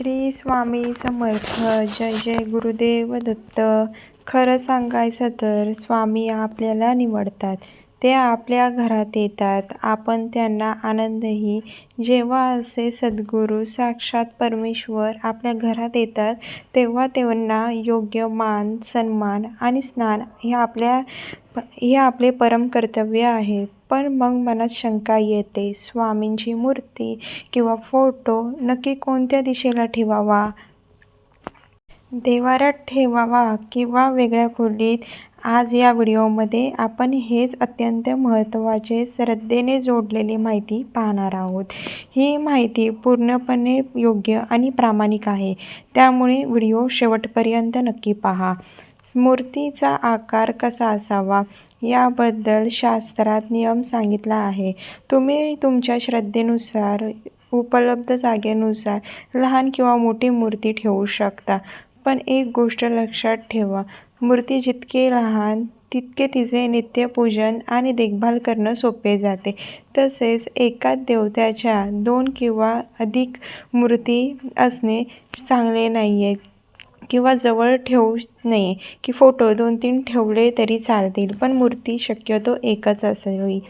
श्री स्वामी समर्थ जय जय गुरुदेव दत्त. खरं सांगायचं तर स्वामी आपल्याला निवडतात. ते आपल्या घरात येतात. आपण त्यांना आनंदही जेव्हा असे सद्गुरू साक्षात परमेश्वर आपल्या घरात येतात तेव्हा त्यांना योग्य मान सन्मान आणि स्नान हे आपल्या हे आपले परम कर्तव्य आहे. पण मग मनात शंका येते. स्वामींची मूर्ती किंवा फोटो नक्की कोणत्या दिशेला ठेवावा? देवारात ठेवावा किंवा वेगळ्या खोलीत? आज या व्हिडिओमध्ये आपण हेच अत्यंत महत्त्वाचे श्रद्धेने जोडलेली माहिती पाहणार आहोत. ही माहिती पूर्णपणे योग्य आणि प्रामाणिक आहे. त्यामुळे व्हिडिओ शेवटपर्यंत नक्की पहा. मूर्तीचा आकार कसा असावा? याबद्दल शास्त्रात नियम सांगितला आहे. तुम्ही तुमच्या श्रद्धेनुसार उपलब्ध जागेनुसार लहान किंवा मोठी मूर्ती ठेवू शकता. पण एक गोष्ट लक्षात ठेवा मूर्ती जितके लहान तितके तिचे नित्यपूजन आणि देखभाल करणं सोपे जाते. तसेच एकाच देवत्याच्या दोन किंवा अधिक मूर्ती असणे चांगले नाही आहे किंवा जवळ ठेवू नये की फोटो दोन तीन ठेवले तरी चालतील. पण मूर्ती शक्यतो एकच असावी.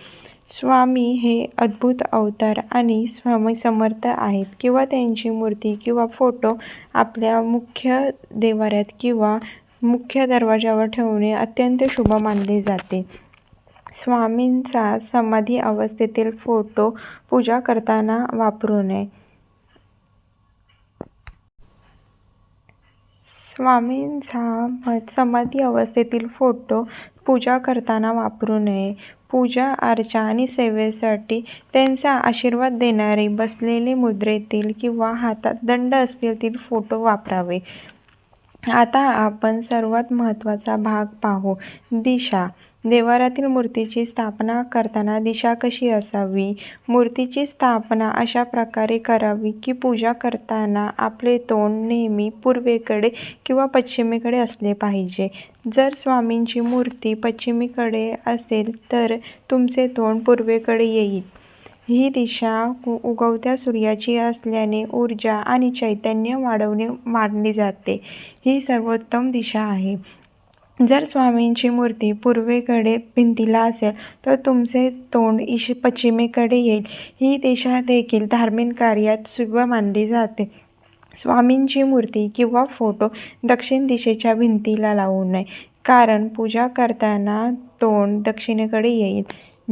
स्वामी हे अद्भुत अवतार आणि स्वामी समर्थ आहेत किंवा त्यांची मूर्ती किंवा फोटो आपल्या मुख्य देवाऱ्यात किंवा मुख्य दरवाजावर ठेवणे अत्यंत शुभ मानले जाते. स्वामींचा समाधी अवस्थेतील फोटो पूजा करताना वापरू नये. स्वामींचा समाधी अवस्थेतील फोटो पूजा करताना वापरू नये. पूजा अर्चा आणि सेवेसाठी त्यांचा आशीर्वाद देणारे बसलेले मुद्रेतील किंवा हातात दंड असतील फोटो वापरावे. आता आपण सर्वात महत्त्वाचा भाग पाहू. दिशा. देवारातील मूर्तीची स्थापना करताना दिशा कशी असावी? मूर्तीची स्थापना अशा प्रकारे करावी की पूजा करताना आपले तोंड नेहमी पूर्वेकडे किंवा पश्चिमेकडे असले पाहिजे? जर स्वामींची मूर्ती पश्चिमेकडे असेल तर तुमचे तोंड पूर्वेकडे येईल. ही दिशा उगवत्या सूर्याची असल्याने ऊर्जा आणि चैतन्य वाढवणे मानली जाते. ही सर्वोत्तम दिशा आहे. जर स्वामींची मूर्ती पूर्वेकडे भिंतीला असेल तर तुमचे तोंड ईश पश्चिमेकडे येईल. ही दिशा देखील धार्मिक कार्यात शुभ मानली जाते. स्वामींची मूर्ती किंवा फोटो दक्षिण दिशेच्या भिंतीला लावू नये कारण पूजा करताना तोंड दक्षिणेकडे येईल.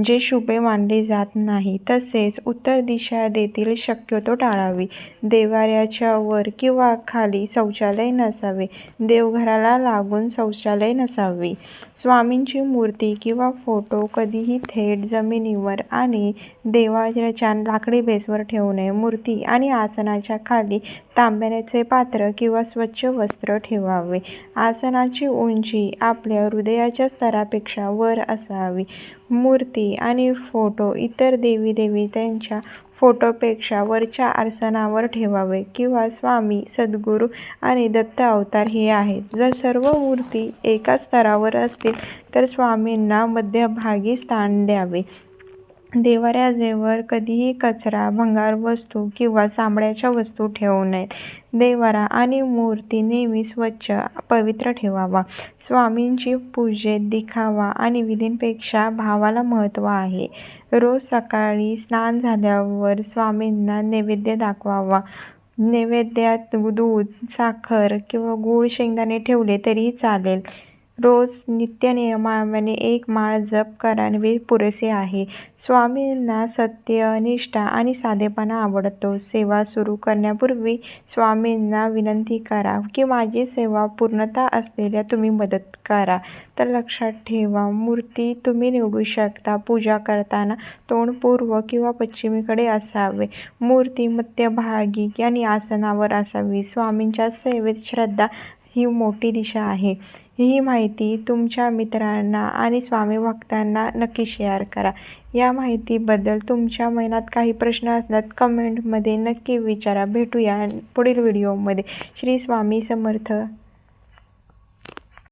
जे शुभे मानले जात नाही तसेच उत्तर दिशा देतील शक्यतो टाळावी. देवाऱ्याच्या वर किंवा खाली शौचालय नसावे. देवघराला लागून शौचालय नसावे. स्वामींची मूर्ती किंवा फोटो कधीही थेट जमिनीवर आणि देवाच्या लाकडी बेसवर ठेवू नये. मूर्ती आणि आसनाच्या खाली तांब्याचे पात्र किंवा स्वच्छ वस्त्र ठेवावे. आसनाची उंची आपल्या हृदयाच्या स्तरापेक्षा वर असावी. मूर्ती आणि फोटो इतर देवी देवी त्यांच्या फोटोपेक्षा वरच्या आसनावर ठेवावे किंवा स्वामी सद्गुरू आणि दत्त अवतार हे आहेत. जर सर्व मूर्ती एका स्तरावर असतील तर स्वामींना मध्यभागी स्थान द्यावे. देवाऱ्याजेवर कधीही कचरा भंगार वस्तू किंवा चामड्याच्या वस्तू ठेवू नयेत. देवारा आणि मूर्ती नेहमी स्वच्छ पवित्र ठेवावा. स्वामींची पूजेत दिखावा आणि विधींपेक्षा भावाला महत्त्व आहे. रोज सकाळी स्नान झाल्यावर स्वामींना नैवेद्य दाखवावा. नैवेद्यात दूध साखर किंवा गूळ शेंगदाणे ठेवले तरीही चालेल. रोज नित्यनियमाने एक माळ जप करावे पुरेसे आहे. स्वामींना सत्य निष्ठा आणि साधेपणा आवडतो. सेवा सुरू करण्यापूर्वी स्वामींना विनंती करा की माझी सेवा पूर्णता असलेल्या तुम्ही मदत करा. तर लक्षात ठेवा मूर्ती तुम्ही निवडू शकता. पूजा करताना तोंड पूर्व किंवा पश्चिमेकडे असावे. मूर्ती मध्यभागी आणि आसनावर असावी. स्वामींच्या सेवेत श्रद्धा ही मोठी दिशा आहे. ही माहिती तुमच्या मित्रांना आणि स्वामी भक्तांना नक्की शेअर करा. या माहितीबद्दल तुमच्या मनात काही प्रश्न असल्यास कमेंटमध्ये नक्की विचारा. भेटूया पुढील व्हिडिओमध्ये श्री स्वामी समर्थ.